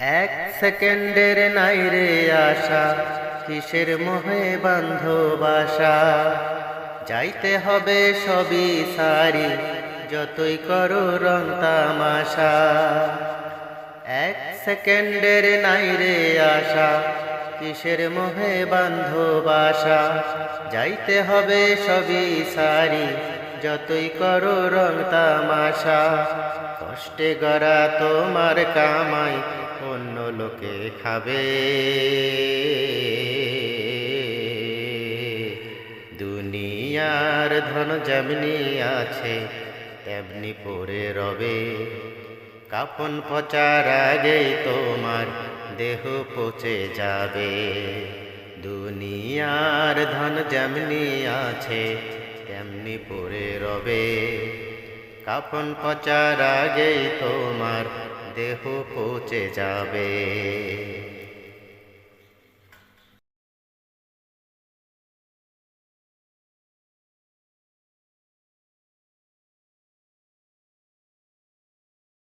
এক সেকেন্ডের নাই রে আশা, কিসের মোহে বান্ধ বাসা যাইতে হবে সবই সারি, যতই করো রং তামাশা। এক সেকেন্ডের নাই রে আশা, কিসের মোহে বান্ধ বাসা যাইতে হবে সবই সারি, যতই করো রং তামাশা। কষ্টে গড়া তোমার কামাই অন্য লোকে খাবে। দুনিয়ার ধন যেমনি আছে, তেমনি পরে রবে। কাপন পচার আগেই তোমার দেহ পচে যাবে। দুনিয়ার ধন যেমনি আছে, তেমনি পরে রবে। কাপন পচার আগেই তোমার দেহ পচে যাবে।